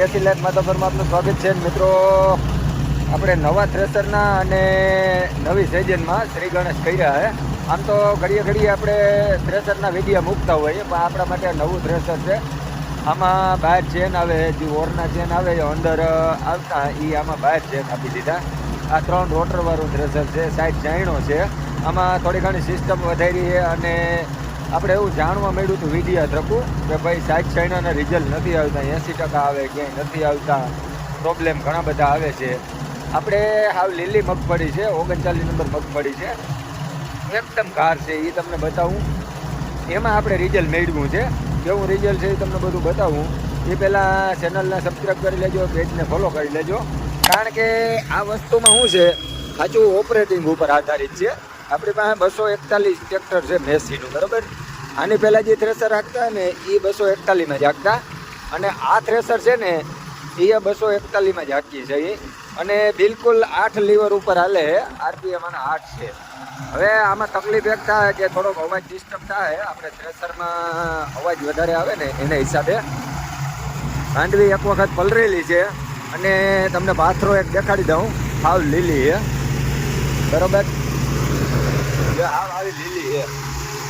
દેશી લાઈફ માધવપરમાં આપનું સ્વાગત છે. મિત્રો, આપણે નવા થ્રેસરના અને નવી સિઝનમાં શ્રી ગણેશ કર્યા છે આમ તો ઘડીએ ઘડીએ આપણે થ્રેસરના વીડિયો મૂકતા હોઈએ, પણ આપણા માટે નવું થ્રેસર છે. આમાં બહાર ચેન આવે, જે ઓરના ચેન આવે અંદર આવતા એ આમાં બહાર ચેન આપી દીધા. આ ત્રણ રોટરવાળું થ્રેસર છે સાઈડ જાણો છે. આમાં થોડી ઘણી સિસ્ટમ વધારી અને આપણે એવું જાણવા મળ્યું હતું વિડીયા થકું કે ભાઈ સાઈડ ચાઇનાના રિઝલ્ટ નથી આવતા એંસી ટકા આવે, ક્યાંય નથી આવતા પ્રોબ્લેમ ઘણા બધા આવે છે. આપણે હાવ લીલી મગફળી છે, ઓગણચાલીસ નંબર મગફળી છે. એકદમ કાર છે એ તમને બતાવું. એમાં આપણે રિઝલ્ટ મેળવ્યું છે. કેવું રિઝલ્ટ છે એ તમને બધું બતાવું. એ પહેલાં ચેનલને સબસ્ક્રાઈબ કરી લેજો પેજને ફોલો કરી લેજો. કારણ કે આ વસ્તુમાં શું છે? સાચું ઓપરેટિંગ ઉપર આધારિત છે. આપણી પાસે બસો એકતાલીસ ટ્રેક્ટર છે મેસીનું, બરાબર? આની પહેલાં જે થ્રેસર હાંકતા ને એ બસો એકતાલીસમાં જ હાંકતા અને આ થ્રેસર છે ને એ બસો એકતાલીસમાં જ હાંકીએ છે એ અને બિલકુલ આઠ લીવર ઉપર હાલે આરપીએમ અને આઠ છે. હવે આમાં તકલીફ એક થાય કે થોડોક અવાજ ડિસ્ટર્બ થાય, આપણે થ્રેસરમાં અવાજ વધારે આવે ને, એના હિસાબે. માંડવી એક વખત પલરેલી છે, અને તમને પાથરો એક દેખાડી દઉં હાવ લીલી છે. બરોબર? આવી લીલી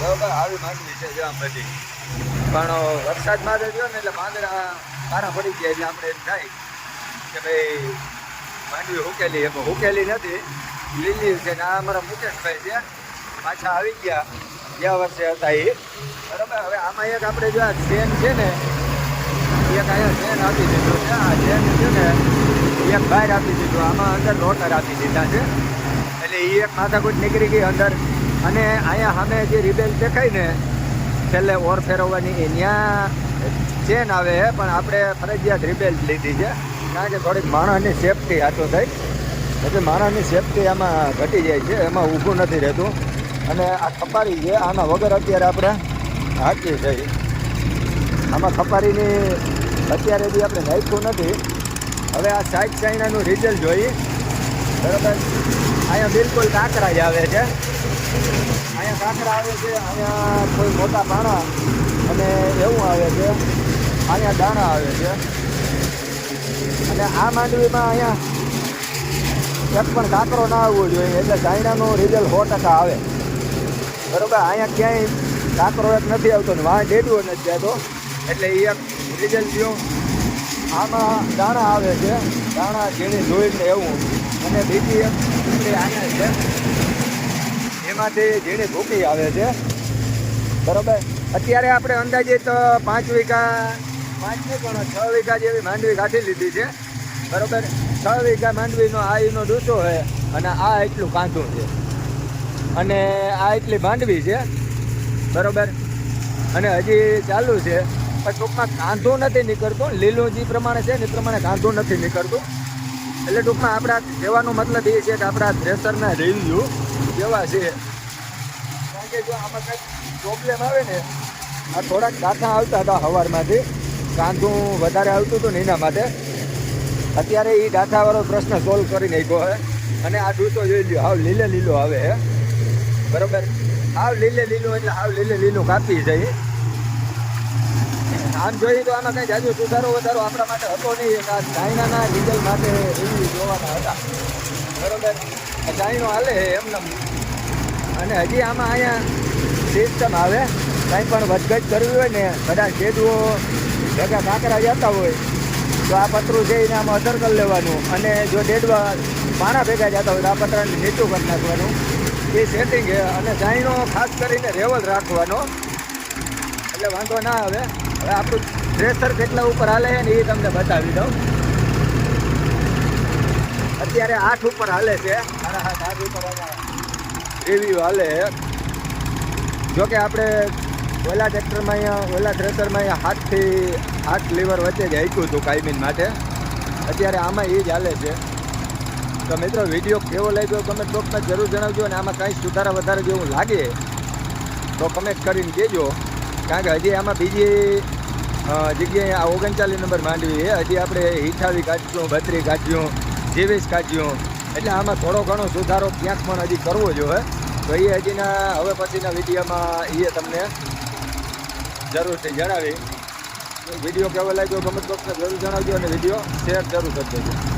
આવી માંડવી છે જો આમ બધી. પણ વરસાદમાં તો ગયો ને એટલે માંદરા કારા પડી ગયા એટલે આપણે એમ થાય કે ભાઈ માંડવી હુકેલી. એમાં હુકેલી નથી. લીલી છે ને આ અમારા મુકેશભાઈ છે. પાછા આવી ગયા. ગયા વર્ષે હતા એ. બરાબર? હવે આમાં એક આપણે જો આ ચેન છે ને, એક અહીંયા ચેન આપી દીધું છે. આ ચેન છે ને, એક બહાર આપી દીધું. આમાં અંદર રોટર આપી દીધા છે. એટલે એ એક માથાકૂટ નીકળી ગઈ અંદર. અને અહીંયા સામે જે રિબેલ દેખાય ને, છેલ્લે ઓર ફેરવવાની એ ત્યાં ચેન આવે છે પણ આપણે ફરજિયાત રિબેલ લીધી છે. કારણ કે થોડીક માણસની સેફટી હાથો થઈ એટલે માણસની સેફટી આમાં ઘટી જાય છે, એમાં ઊભું નથી રહેતું. અને આ ખપારી છે, આના વગર અત્યારે આપણે હાકી છીએ. આમાં ખપારીની અત્યારે બી આપણે નાખ્યું નથી. હવે આ સાઈડ ચાઇનાનું રિઝલ્ટ જોઈએ. બરાબર? અહીંયા બિલકુલ કાંકરા જ આવે છે. અહીંયા કાંકરા આવે છે, અહીંયા કોઈ મોટા પાણા અને એવું આવે છે. અહીંયા દાણા આવે છે. અને આ માંડવીમાં અહીંયા એક પણ કાંકરો ના આવવો જોઈએ, એટલે ચાઇનાનું રિઝલ્ટ સો ટકા આવે. બરોબર, અહીંયા ક્યાંય કાંકરો એક નથી આવતો ને વાં ડેડવો નથી જતો, એટલે એ એક રિઝલ્ટ જો આમાં દાણા આવે છે, દાણા ઝીણી ધોઈને એવું. અને બીજી એક ડુંગળી આને છે એમાંથી ઝીણી ભૂકી આવે છે. બરોબર? અત્યારે આપણે અંદાજે તો પાંચ વીઘા, પાંચ નહીં, પણ છ વીઘા જેવી માંડવી કાઢી લીધી છે. બરોબર? છ વીઘા માંડવીનો આ એનો ડૂસો છે અને આ એટલું કાંધું છે. અને આ એટલી માંડવી છે. બરોબર? અને હજી ચાલુ છે. પણ ટૂંકમાં કાંધું નથી નીકળતું. લીલું જે પ્રમાણે છે ને એ પ્રમાણે કાંધું નથી નીકળતું. એટલે ટૂંકમાં આપણા કહેવાનો મતલબ એ છે કે આપણા થ્રેસરના રિવ્યુ કેવા છે? કારણ કે જો આમાં કંઈક પ્રોબ્લેમ આવે ને, આ થોડાક કાંઠા આવતા હતા સવારમાંથી કાંધું વધારે આવતું હતું ને એના માટે. અત્યારે એ ડાઠાવાળો પ્રશ્ન સોલ્વ કરી નાખ્યો હે. અને આ ડૂસો જોઈ લ્યો, હાવ લીલે લીલો આવે હે. બરાબર? હાવ લીલે લીલું એટલે હાવ લીલે લીલું કાપી જાય. આમ જોઈએ તો આમાં કઈ જાજુ સુધારો વધારો આપણા માટે હતો નહીં. આ ચાઇનાના ડીઝલ માટે રિવ્યુ જોવાના હતા. બરોબર? ચાઇનો હાલે છે એમને. અને હજી આમાં અહીંયા સિસ્ટમ આવે. કંઈ પણ વધઘટ કરવી હોય ને, બધા ખેડૂઓ ભેગા કાંકરા જતા હોય, તો આ પતરું જઈને આમાં અસર કરી લેવાનું. અને જો ડેડવા પાણા ભેગા જતા હોય તો આ પતરાને નીચું કરી નાખવાનું. એ સેટિંગ છે. અને ચાઇનો ખાસ કરીને રેવલ રાખવાનો. એટલે વાંધો ના આવે. હવે આપણું પ્રેશર કેટલા ઉપર હાલે છે ને એ તમને બતાવી દઉં. અત્યારે આઠ ઉપર હાલે છે. હાથ આઠ ઉપર રિવ્યુ હાલે છે. જો આપણે ઓલા ટ્રેક્ટરમાં અહીંયા, ઓલા થ્રેસરમાં અહીંયા હાથથી, હાથ લીવર વચ્ચે જ હાંક્યું હતું કાયમીન માટે. અત્યારે આમાં એ જ હાલે છે. તો મિત્રો વીડિયો કેવો લાગ્યો કમેન્ટ બોક્સમાં જરૂર જણાવજો અને આમાં કાંઈ સુધારા વધારે જેવું લાગે તો કમેન્ટ કરીને કહેજો. કારણ કે હજી આમાં બીજી જગ્યાએ આ ઓગણચાલીસ નંબર માંડવી છે. હજી આપણે હિઠાવી કાઢ્યું બત્રી કાઢ્યું, જેવીસ કાઢ્યું. એટલે આમાં થોડો ઘણો સુધારો ક્યાંક પણ હજી કરવો જોઈએ તો એ હજીના, હવે પછીના વિડીયોમાં એ તમને જરૂરથી જણાવી. વીડિયો કેવો લાગ્યો ગમત બોક્સમાં જરૂર જણાવજો અને વીડિયો શેર જરૂર કરી દેજો